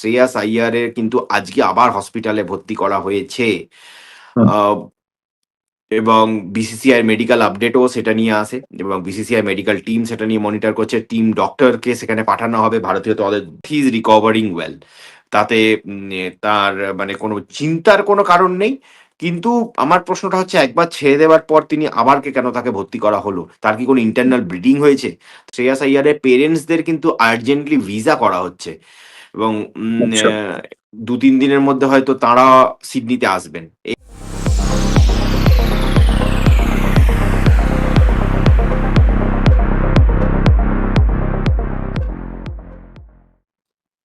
শ্রেয়াস আইয়ারের কিন্তু আজকে আবার হসপিটালে ভর্তি করা হয়েছে। এবং বিসিসিআই মেডিকেল আপডেটও সেটা নিয়ে আসে এবং বিসিসিআই মেডিকেল টিম সেটা নিয়ে মনিটর করছে। টিম ডক্টরকে সেখানে পাঠানো হবে ভারতীয় দলের হি ইজ রিকভারিং ওয়েল তাতে তার মানে কোনো চিন্তার কোনো কারণ নেই। কিন্তু আমার প্রশ্নটা হচ্ছে একবার ছেড়ে দেওয়ার পর তিনি আবার কে কেন তাকে ভর্তি করা হলো? তার কি কোনো ইন্টারনাল ব্লিডিং হয়েছে? শ্রেয়াস আইয়ারের পেরেন্টসদের কিন্তু আর্জেন্টলি ভিসা করা হচ্ছে। এবং উম, আচ্ছা। দু তিন দিনের মধ্যে হয়তো তারা সিডনিতে আসবেন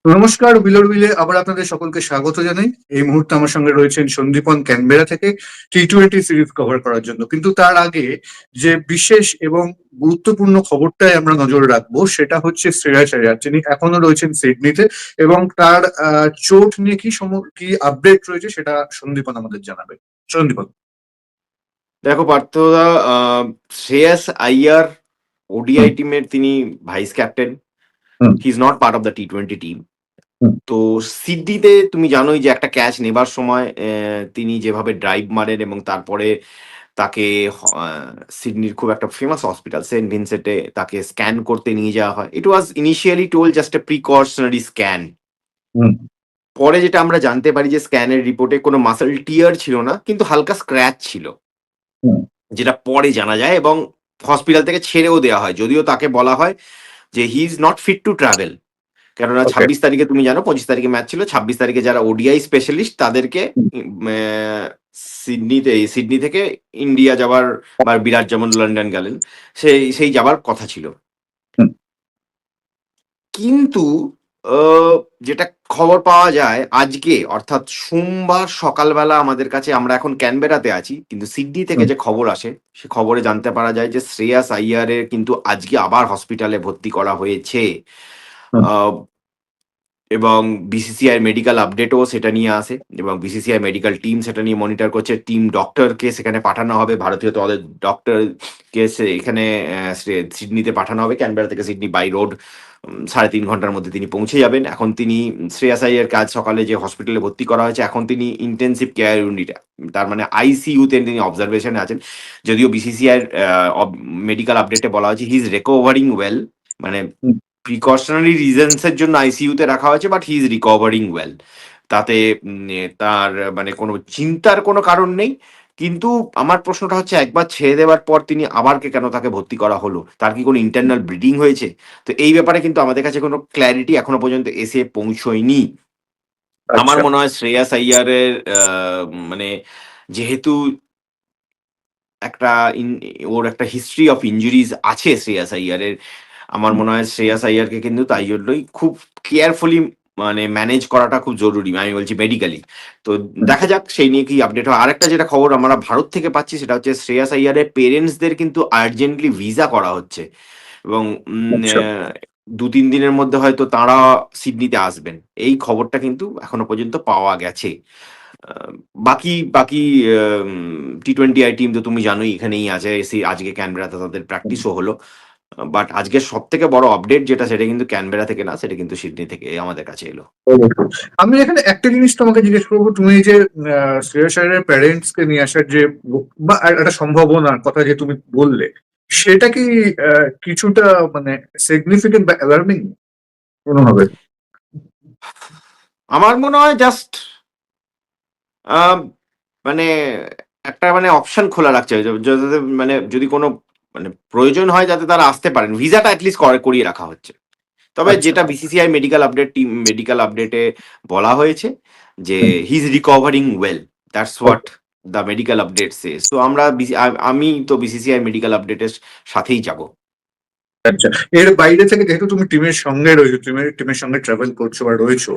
নমস্কার বিলর বিলে আবার আপনাদের সকলকে স্বাগত জানাই। এই মুহূর্তে আমার সঙ্গে রয়েছেন সন্দীপন ক্যানবেরা থেকে টি টোয়েন্টি সিরিজ কভার করার জন্য। কিন্তু তার আগে যে বিশেষ এবং গুরুত্বপূর্ণ খবরটাই আমরা নজর রাখব সেটা হচ্ছে শ্রেয়াস আয়ার যিনি এখনও রয়েছেন সিডনিতে এবং তার আহ, চোট নিয়ে কি সম- কি আপডেট রয়েছে সেটা সন্দীপন আমাদের জানাবে। সন্দীপন। দেখো পার্থদা শ্রেয়াস আইয়ার ওডিআই টিমের তিনি vice captain he is not part of the T twenty team. তো সিডনিতে তুমি জানোই যে একটা ক্যাচ নেবার সময় তিনি যেভাবে ড্রাইভ মারেন এবং তারপরে তাকে সিডনির খুব একটা ফেমাস হসপিটাল সেন্ট ভিনসেন্টে তাকে স্ক্যান করতে নিয়ে যাওয়া হয়। It was initially told just a precautionary scan hmm. পরে যেটা আমরা জানতে পারি যে স্ক্যানের রিপোর্টে কোনো মাসেল টিয়ার ছিল না কিন্তু হালকা স্ক্র্যাচ ছিল। হুম। যেটা পরে জানা যায় এবং হসপিটাল থেকে ছেড়েও দেওয়া হয়। যদিও তাকে বলা হয় যে he is not fit to travel কেননা ছাব্বিশ তারিখে তুমি জানো পঁচিশ তারিখে ম্যাচ ছিল। ছাব্বিশ তারিখে যারা ওডিআই স্পেশালিস্ট তাদেরকে সিডনিতে সিডনি থেকে ইন্ডিয়া যাবার বা বিরাট যেমন লন্ডন গেলেন সেই সেই যাবার কথা ছিল। কিন্তু যেটা খবর পাওয়া যায় আজকে অর্থাৎ সোমবার সকালবেলা আমাদের কাছে আমরা এখন ক্যানবেরাতে আছি কিন্তু সিডনি থেকে যে খবর আসে সে খবরে জানতে পারা যায় যে শ্রেয়াস আইয়ারের কিন্তু আজকে আবার হসপিটালে ভর্তি করা হয়েছে। এবং বিসিসিআই মেডিকেল আপডেটও সেটা নিয়ে আসে এবং বিসিসিআই মেডিকেল টিম সেটা নিয়ে মনিটর করছে। টিম ডক্টরকে সেখানে পাঠানো হবে ভারতীয় দলের ডক্টরকে এখানে সিডনিতে পাঠানো হবে। ক্যানবেরা থেকে সিডনি বাই রোড সাড়ে তিন ঘণ্টার মধ্যে তিনি পৌঁছে যাবেন। এখন তিনি শ্রেয়াস আইয়ের কাজ সকালে যে হসপিটালে ভর্তি করা হয়েছে এখন তিনি ইন্টেন্সিভ কেয়ার ইউনিট তার মানে আইসিইউতে তিনি অবজারভেশনে আছেন। যদিও বিসিসিআই মেডিকেল আপডেটে বলা হয়েছে হি ইজ রিকভারিং ওয়েল মানে। প্রিকশনারি রিজনস এর জন্য আইসিইউতে রাখা হয়েছে but he is recovering well তাতে তার মানে কোনো চিন্তার কোনো কারণ নেই। কিন্তু আমার প্রশ্নটা হচ্ছে একবার ছেড়ে দেওয়ার পর তিনি আবার কে কেন তাকে ভর্তি করা হলো? তার কি কোনো ইন্টারনাল ব্লিডিং হয়েছে? তো এই ব্যাপারে কিন্তু আমাদের কাছে কোনো ক্ল্যারিটি এখনও পর্যন্ত এসে পৌঁছয়নি। আমার আচ্ছা। মনে হয় শ্রেয়াস আইয়ারের মানে যেহেতু একটা ওর একটা হিস্ট্রি অফ ইঞ্জুরিজ আছে শ্রেয়াস আইয়ারের আমার মনে হয় শ্রেয়াস আইয়ারকে কিন্তু তাই জন্যই খুব কেয়ারফুলি মানে ম্যানেজ করাটা খুব জরুরি আমি বলছি মেডিকেলি তো দেখা যাক সেই নিয়ে কি আপডেট হয়। আরেকটা যেটা খবর আমরা ভারত থেকে পাচ্ছি সেটা হচ্ছে শ্রেয়াস আইয়ারের পেরেন্টসদের কিন্তু আর্জেন্টলি ভিসা করা হচ্ছে। এবং আচ্ছা। দু তিন দিনের মধ্যে হয়তো তারা সিডনিতে আসবেন। এই খবরটা কিন্তু এখনও পর্যন্ত পাওয়া গেছে। বাকি বাকি টি টোয়েন্টি আই টিম তো তুমি জানোই এখানেই আছে। এসে আজকে ক্যানবেরাতে তাদের প্র্যাকটিসও হলো। বাট আজকে সব থেকে বড় আপডেট যেটা সেটা কিন্তু ক্যানবেরা থেকে না সেটা কিন্তু সিডনি থেকে আমাদের কাছে এলো। আমি এখানে একটা জিনিস তোমাকে জিজ্ঞেস করব তুমি যে শ্রেয়াস আয়ারের প্যারেন্টস কে নিয়ে আসার যে বা একটা সম্ভাবনার কথা যে তুমি বললে সেটা কি কিছুটা মানে সিগনিফিকেন্ট বা অ্যালার্মিং কোনোভাবে আমার মনে হয় জাস্ট মানে একটা মানে অপশন খোলা রাখছে যাতে মানে যদি কোনো মানে প্রয়োজন হয় যাতে তারা আসতে পারেন। ভিসাটা অ্যাটলিস্ট করিয়ে রাখা হচ্ছে। তবে আচ্ছা। যেটা BCCI medical update team medical আপডেটে বলা হয়েছে যে he is recovering well that's what the medical update সে তো আমরা আমি তো বিসিসিআই মেডিকেল আপডেটের সাথেই যাব। আচ্ছা এর বাইরে থেকে যেহেতু তুমি টিমের সঙ্গে রয়েছো টিমের টিমের সঙ্গে ট্রাভেল করছ বা রয়েছো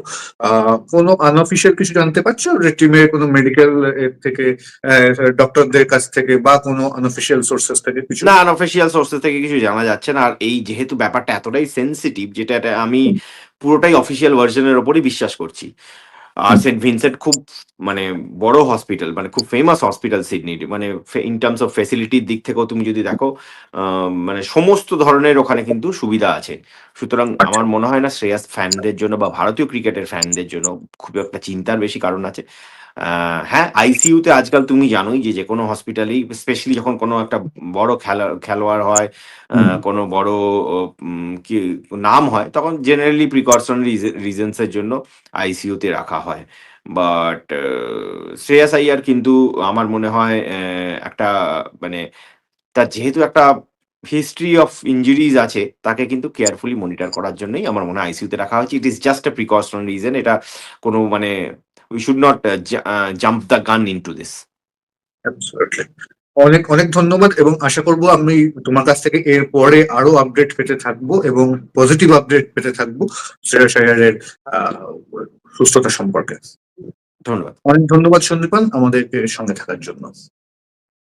কোনো আনঅফিসিয়াল কিছু জানতে পারছ যে টিমের কোনো মেডিকেল থেকে ডক্টরদের কাছ থেকে বা কোনো আনঅফিসিয়াল সোর্সেস থেকে কিছু? না আনঅফিসিয়াল সোর্সেস থেকে কিছু জানা যাচ্ছে না। আর এই যেহেতু ব্যাপারটা এতটাই সেন্সিটিভ যেটা আমি পুরোটাই অফিসিয়াল ভার্সনের ওপরই বিশ্বাস করছি। আর সেন্ট ভিনসেন্ট খুব মানে বড় হসপিটাল মানে খুব ফেমাস হসপিটাল সিডনির মানে ইন টার্মস অফ ফেসিলিটির দিক থেকেও তুমি যদি দেখো মানে সমস্ত ধরনের ওখানে কিন্তু সুবিধা আছে সুতরাং আচ্ছা। আমার মনে হয় না শ্রেয়াস ফ্যানদের জন্য বা ভারতীয় ক্রিকেটের ফ্যানদের জন্য খুব একটা চিন্তার বেশি কারণ আছে হ্যাঁ আইসিইউতে আজকাল তুমি জানোই যে যে কোনো হসপিটালেই স্পেশালি যখন কোনো একটা বড় খেলা খেলোয়াড় হয় কোনো বড় কি নাম হয় তখন জেনারেলি প্রিকশন রিজনস এর জন্য আইসিইউতে রাখা হয়। বাট শ্রেয়াস আইয়ার কিন্তু আমার মনে হয় একটা মানে তার যেহেতু একটা হিস্ট্রি অফ ইঞ্জুরিজ আছে তাকে কিন্তু কেয়ারফুলি মনিটর করার জন্যই আমার মনে হয় আইসিইউতে রাখা হয়েছে। It is just a precaution reason এটা কোনো মানে we should not uh, jump gun gun into this Absolutely. অনেক অনেক ধন্যবাদ এবং আশা করব আমি তোমার কাছ থেকে এর পরে আরও আপডেট পেতে থাকব এবং পজিটিভ আপডেট পেতে থাকব শ্রেয়া আহ, সুস্থতা সম্পর্কে। ধন্যবাদ। অনেক ধন্যবাদ সন্দীপান আমাদের সঙ্গে থাকার জন্য।